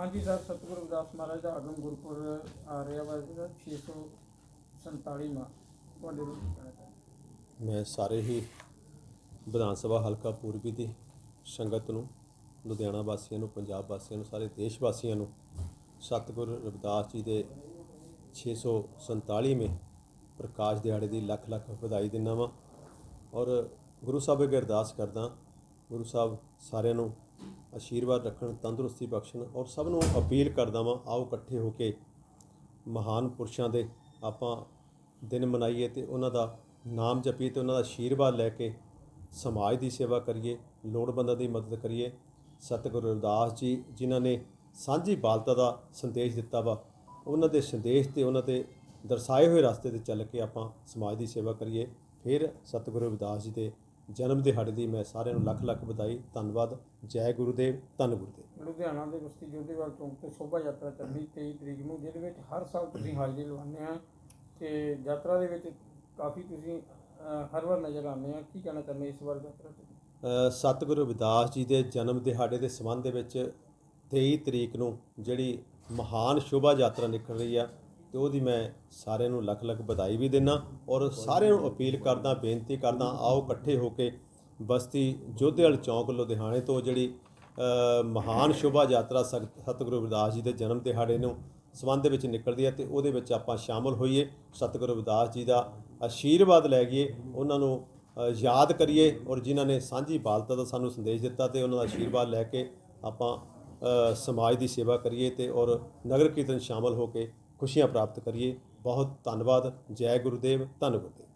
ਹਾਂਜੀ ਸਰ, ਸਤਿਗੁਰੂ ਰਵਿਦਾਸ ਮਹਾਰਾਜ ਦਾ ਆਗਮ ਗੁਰਪੁਰਬ ਆ ਰਿਹਾ ਵਾ ਜਿਹੜਾ 647 ਤੁਹਾਡੇ ਨੂੰ ਕਹਿਣਾ ਚਾਹੁੰਦੇ। ਮੈਂ ਸਾਰੇ ਹੀ ਵਿਧਾਨ ਸਭਾ ਹਲਕਾ ਪੂਰਬੀ ਦੀ ਸੰਗਤ ਨੂੰ, ਲੁਧਿਆਣਾ ਵਾਸੀਆਂ ਨੂੰ, ਪੰਜਾਬ ਵਾਸੀਆਂ ਨੂੰ, ਸਾਰੇ ਦੇਸ਼ ਵਾਸੀਆਂ ਨੂੰ ਸਤਿਗੁਰੂ ਰਵਿਦਾਸ ਜੀ ਦੇ 647ਵੇਂ ਪ੍ਰਕਾਸ਼ ਦਿਹਾੜੇ ਦੀ ਲੱਖ ਲੱਖ ਵਧਾਈ ਦਿੰਦਾ ਵਾਂ। ਔਰ ਗੁਰੂ ਸਾਹਿਬ ਅੱਗੇ ਅਰਦਾਸ ਕਰਦਾ, ਗੁਰੂ ਸਾਹਿਬ ਸਾਰਿਆਂ ਨੂੰ ਆਸ਼ੀਰਵਾਦ ਰੱਖਣ, ਤੰਦਰੁਸਤੀ ਬਖਸ਼ਣ ਔਰ ਸਭ ਨੂੰ ਅਪੀਲ ਕਰਦਾ ਵਾਂ, ਆਓ ਇਕੱਠੇ ਹੋ ਕੇ ਮਹਾਨ ਪੁਰਸ਼ਾਂ ਦੇ ਆਪਾਂ ਦਿਨ ਮਨਾਈਏ ਤੇ ਉਹਨਾਂ ਦਾ ਨਾਮ ਜਪੀਏ ਤੇ ਉਹਨਾਂ ਦਾ ਆਸ਼ੀਰਵਾਦ ਲੈ ਕੇ ਸਮਾਜ ਦੀ ਸੇਵਾ ਕਰੀਏ, ਲੋੜਵੰਦਾਂ ਦੀ ਮਦਦ ਕਰੀਏ। ਸਤਿਗੁਰੂ ਰਵਿਦਾਸ ਜੀ, ਜਿਨ੍ਹਾਂ ਨੇ ਸਾਂਝੀ ਬਾਲਤਾ ਦਾ ਸੰਦੇਸ਼ ਦਿੱਤਾ ਵਾ, ਉਹਨਾਂ ਦੇ ਸੰਦੇਸ਼ ਤੇ ਉਹਨਾਂ ਦੇ ਦਰਸਾਏ ਹੋਏ ਰਸਤੇ ਤੇ ਚੱਲ ਕੇ ਆਪਾਂ ਸਮਾਜ ਦੀ ਸੇਵਾ ਕਰੀਏ। ਫਿਰ ਸਤਿਗੁਰੂ ਰਵਿਦਾਸ ਜੀ ਦੇ ਜਨਮ ਦਿਹਾੜੇ ਦੀ ਮੈਂ ਸਾਰਿਆਂ ਨੂੰ ਲੱਖ ਲੱਖ ਵਧਾਈ ਧੰਨਵਾਦ ਜੈ ਗੁਰੂਦੇਵ ਧੰਨ ਗੁਰੂਦੇਵ। ਲੁਧਿਆਣਾ ਦੇ ਬਸਤੀ ਜੋਧੇਵਾਲ ਚੌਂਕ ਤੋਂ ਸ਼ੋਭਾ ਯਾਤਰਾ ਚੱਲੀ 23 ਤਰੀਕ ਨੂੰ ਜਿਹਦੇ ਵਿੱਚ ਹਰ ਸਾਲ ਤੁਸੀਂ ਹਾਜ਼ਰੀ ਲਵਾਉਂਦੇ ਆ ਤੇ ਯਾਤਰਾ ਦੇ ਵਿੱਚ ਕਾਫੀ ਤੁਸੀਂ ਹਰ ਵਾਰ ਨਜ਼ਰ ਆਉਂਦੇ ਆ ਕੀ ਕਹਿਣਾ ਚਾਹੁੰਦੇ ਇਸ ਵਾਰ ਯਾਤਰਾ ਤੇ? ਸਤਿਗੁਰੂ ਰਵਿਦਾਸ ਜੀ ਦੇ ਜਨਮ ਦਿਹਾੜੇ ਦੇ ਸੰਬੰਧ ਦੇ ਵਿੱਚ 23 ਤਰੀਕ ਨੂੰ ਜਿਹੜੀ ਮਹਾਨ ਸ਼ੋਭਾ ਯਾਤਰਾ ਨਿਕਲ ਰਹੀ ਆ ਤੇ ਉਹਦੀ ਮੈਂ ਸਾਰਿਆਂ ਨੂੰ ਲੱਖ ਲੱਖ ਵਧਾਈ ਵੀ ਦਿੰਦਾ ਔਰ ਸਾਰਿਆਂ ਨੂੰ ਅਪੀਲ ਕਰਦਾ, ਬੇਨਤੀ ਕਰਦਾ, ਆਓ ਇਕੱਠੇ ਹੋ ਕੇ ਬਸਤੀ ਜੋਧੇਵਾਲ ਚੌਂਕ, ਲੁਧਿਆਣੇ ਤੋਂ ਜਿਹੜੀ ਮਹਾਨ ਸ਼ੋਭਾ ਯਾਤਰਾ ਸਤ- ਸਤਿਗੁਰੂ ਰਵਿਦਾਸ ਜੀ ਦੇ ਜਨਮ ਦਿਹਾੜੇ ਨੂੰ ਸੰਬੰਧ ਵਿੱਚ ਨਿਕਲਦੀ ਹੈ ਤੇ ਉਹਦੇ ਵਿੱਚ ਆਪਾਂ ਸ਼ਾਮਲ ਹੋਈਏ, ਸਤਿਗੁਰੂ ਰਵਿਦਾਸ ਜੀ ਦਾ ਆਸ਼ੀਰਵਾਦ ਲੈ ਗਈਏ, ਉਹਨਾਂ ਨੂੰ ਯਾਦ ਕਰੀਏ ਔਰ ਜਿਨ੍ਹਾਂ ਨੇ ਸਾਂਝੀ ਬਾਲਤਾ ਦਾ ਸਾਨੂੰ ਸੰਦੇਸ਼ ਦਿੱਤਾ ਤੇ ਉਹਨਾਂ ਦਾ ਆਸ਼ੀਰਵਾਦ ਲੈ ਕੇ ਆਪਾਂ ਸਮਾਜ ਦੀ ਸੇਵਾ ਕਰੀਏ ਤੇ ਔਰ ਨਗਰ ਕੀਰਤਨ ਸ਼ਾਮਲ ਹੋ ਕੇ ਖੁਸ਼ੀਆਂ ਪ੍ਰਾਪਤ ਕਰੀਏ। ਬਹੁਤ ਧੰਨਵਾਦ। ਜੈ ਗੁਰੂਦੇਵ। ਧੰਨ ਗੁਰੂਦੇਵ।